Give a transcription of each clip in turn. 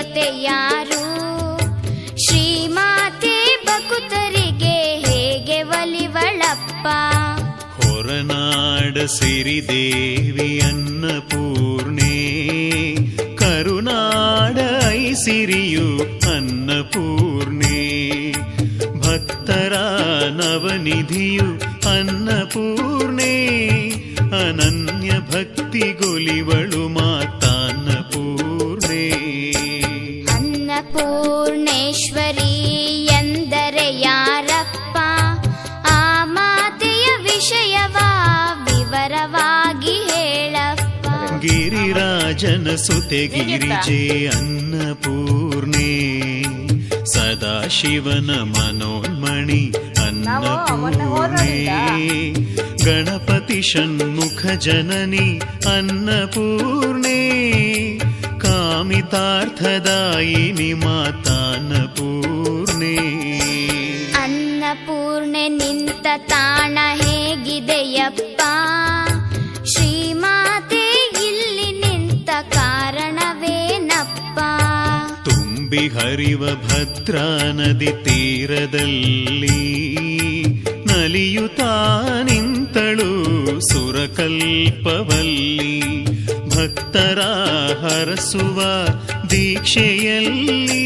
ದೇವತೆ ಯಾರು? ಶ್ರೀಮಾತೆ ಬಕುತರಿಗೆ ಹೇಗೆ ಒಲಿವಳಪ್ಪ ಹೊರನಾಡ ಸಿರಿದೇವಿ ಅನ್ನಪೂರ್ಣೆ ಕರುನಾಡ ಐಸಿರಿಯು ಅನ್ನಪೂರ್ಣೆ ಭಕ್ತರ ನವನಿಧಿಯು ಅನ್ನಪೂರ್ಣೆ ಅನನ್ಯ ಭಕ್ತಿ ಗೊಲಿವಳು ಮಾತಾನ್ನಪೂರ್ಣೆ ಅನ್ನಪೂರ್ಣೇಶ್ವರಿ ಎಂದರೆ ಯಾರಪ್ಪ? ಆ ಮಾತೆಯ ವಿಷಯವ ವಿವರವಾಗಿ ಹೇಳಪ್ಪ. ಗಿರಿರಾಜನ ಸುತೆ ಗಿರಿಜೆ ಅನ್ನಪೂರ್ಣೆ. ಸದಾಶಿವನ ಮನೋನ್ಮಣಿ ಅನ್ನಪೂರ್ಣೆ. ಗಣಪತಿ ಷಣ್ಮುಖ ಜನನಿ ಅನ್ನಪೂರ್ಣೆ. ಕಾಮಿತಾರ್ಥದಾಯಿನಿ ಮಾತಾನ್ನಪೂರ್ಣೆ ಅನ್ನಪೂರ್ಣೆ ನಿಂತ ತಾಣ ಹೇಗಿದೆಯಪ್ಪ? ಶ್ರೀಮಾತೆ ಇಲ್ಲಿ ನಿಂತ ಕಾರಣವೇನಪ್ಪ? ತುಂಬಿ ಹರಿವ ಭದ್ರಾ ನದಿ ತೀರದಲ್ಲಿ ನಲಿಯುತ್ತಾ ನಿಂತಳು ಸುರಕಲ್ಪವಲ್ಲಿ. ಭಕ್ತರ ಹರಸುವ ದೀಕ್ಷೆಯಲ್ಲಿ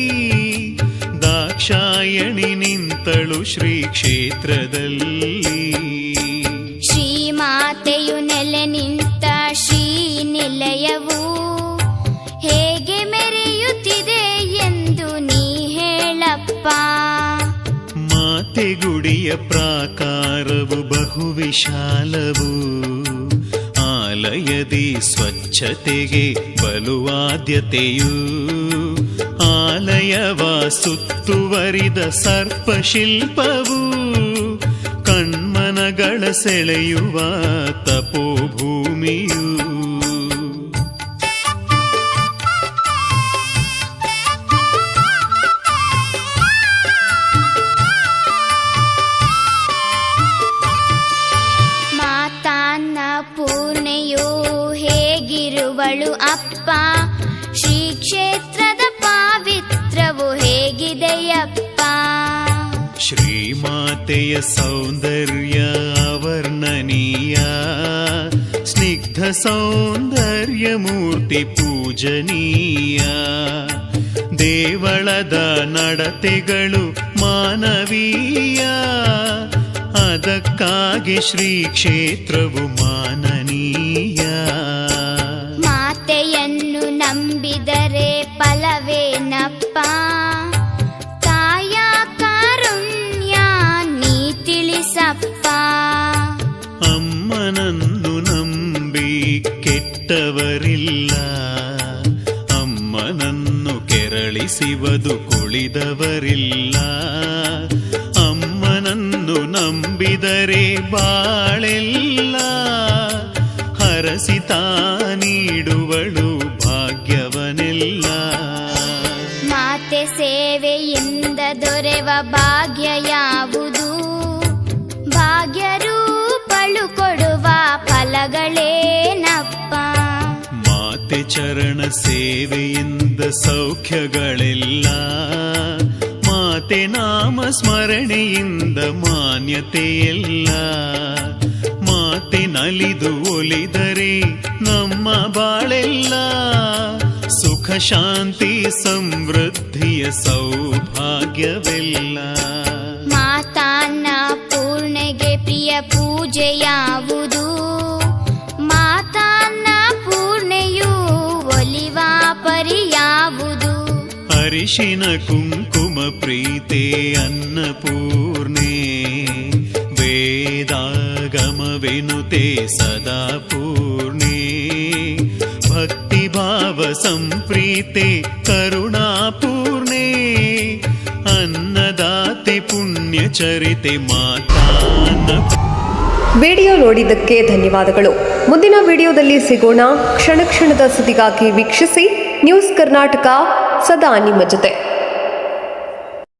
ದಾಕ್ಷಾಯಣಿ ನಿಂತಳು ಶ್ರೀ ಕ್ಷೇತ್ರದಲ್ಲಿ. ಶ್ರೀಮಾತೆಯು ನೆಲೆ ನಿಂತ ಶ್ರೀ ನಿಲಯವು ಹೇಗೆ ಮೆರೆಯುತ್ತಿದೆ ಎಂದು ನೀ ಹೇಳಪ್ಪ. ಮಾತೆ ಗುಡಿಯ ಪ್ರಾಕಾರವು ಬಹು ವಿಶಾಲವು ಆಲಯದಿ ಸ್ವಚ್ಛತೆಗೆ ಬಲುವಾದ್ಯತೆಯು ಆಲಯವ ಸುತ್ತುವರಿದ ಸರ್ಪಶಿಲ್ಪವು ಕಣ್ಮನಗಳ ಸೆಳೆಯುವ ತಪೋಭೂಮಿಯು ಹೇಗಿರುವಳು ಅಪ್ಪ, ಶ್ರೀ ಕ್ಷೇತ್ರದ ಪಾವಿತ್ರವು ಹೇಗಿದೆಯಪ್ಪ? ಶ್ರೀಮಾತೆಯ ಸೌಂದರ್ಯ ವರ್ಣನೀಯ ಸ್ನಿಗ್ಧ ಸೌಂದರ್ಯ ಮೂರ್ತಿ ಪೂಜನೀಯ. ದೇವಳದ ನಡತೆಗಳು ಮಾನವೀಯ. ಅದಕ್ಕಾಗಿ ಶ್ರೀ ಕ್ಷೇತ್ರವು ಮಾನನೀಯ. ಕಾಯ ನಂಬಿ ಕೆಟ್ಟವರಿಲ್ಲ. ಅಮ್ಮನನ್ನು ಕುಳಿದವರಿಲ್ಲ. ನಂಬಿದರೆ ಹರಸಿತಾ ನೀಡುವಳು ಭಾಗ್ಯವನೆಲ್ಲ. ಸೇವೆಯಿಂದ ದೊರೆವ ಭಾಗ್ಯ ಯಾವುದು? ಭಾಗ್ಯ ರೂಪಳು ಕೊಡುವ ಫಲಗಳೇನಪ್ಪ? ಮಾತೆ ಚರಣ ಸೇವೆಯಿಂದ ಸೌಖ್ಯಗಳೆಲ್ಲ, ಮಾತೆ ನಾಮ ಸ್ಮರಣೆಯಿಂದ ಮಾನ್ಯತೆಯೆಲ್ಲ. ಮಾತೆ ನಲಿದು ಒಲಿದರೆ ನಮ್ಮ ಬಾಳೆಲ್ಲ ಸುಖ ಶಾಂತಿ ಸಮೃದ್ಧಿಯ ಸೌಭಾಗ್ಯವೆಲ್ಲ. ಮಾತಾನ್ನ ಪೂರ್ಣೆಗೆ ಪ್ರಿಯ ಪೂಜೆ ಯಾವುದು? ಮಾತಾನ್ನ ಪೂರ್ಣೆಯು ಒಲಿವ ಪರಿ ಯಾವುದು? ಅರಿಶಿನ ಕುಂಕುಮ ಪ್ರೀತೆ ಅನ್ನಪೂರ್ಣೆ ವೇದಾಗಮವೆನುತೆ ಸದಾ ಪೂರ್ಣೆ. ಸಂಪ್ರೀತೆ ಕರುಣಾಪೂರ್ಣೆ ಅನ್ನದಾತೆ ಪುಣ್ಯ ಚರಿತೆ ಮಾತಾನ್ನ ವಿಡಿಯೋ ನೋಡಿದ್ದಕ್ಕೆ ಧನ್ಯವಾದಗಳು. ಮುಂದಿನ ವಿಡಿಯೋದಲ್ಲಿ ಸಿಗೋಣ. ಕ್ಷಣ ಕ್ಷಣದ ಸುದ್ದಿಗಾಗಿ ವೀಕ್ಷಿಸಿ. ನ್ಯೂಸ್ ಕರ್ನಾಟಕ, ಸದಾ ನಿಮ್ಮ ಜೊತೆ.